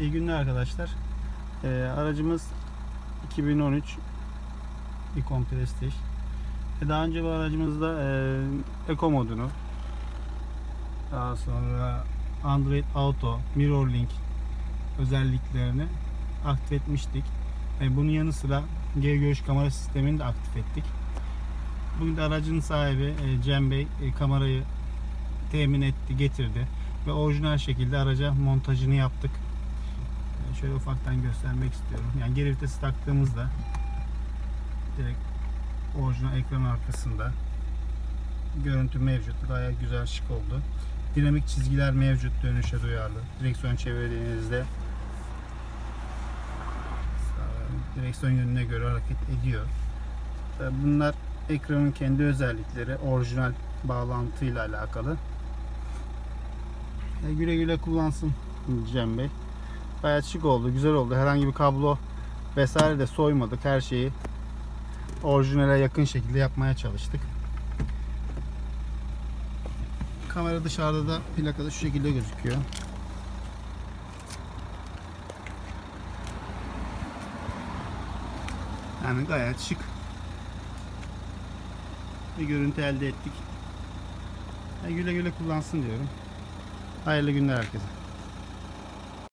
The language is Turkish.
İyi günler arkadaşlar. Ee, aracımız 2013 Icon Prestige. E, daha önce bu aracımızda e, Eco modunu daha sonra Android Auto, Mirrorlink özelliklerini aktif etmiştik. E, bunun yanı sıra geri görüş kamera sistemini de aktif ettik. Bugün de aracın sahibi e, Cem Bey e, kamerayı temin etti, getirdi ve orijinal şekilde araca montajını yaptık. Şöyle ufaktan göstermek istiyorum. Yani geri vitesi taktığımızda direkt orijinal ekran arkasında görüntü mevcut. Gayet güzel şık oldu. Dinamik çizgiler mevcut dönüşe duyarlı. Direksiyon çevirdiğinizde direksiyon yönüne göre hareket ediyor. Bunlar ekranın kendi özellikleri, orijinal bağlantıyla alakalı. E, güle güle kullansın Cem Bey. Gayet şık oldu, güzel oldu. Herhangi bir kablo vesaire de soymadık. Her şeyi orijinale yakın şekilde yapmaya çalıştık. Kamera dışarıda da plakada şu şekilde gözüküyor. Yani gayet şık bir görüntü elde ettik. E, güle güle kullansın diyorum. Hayırlı günler herkese.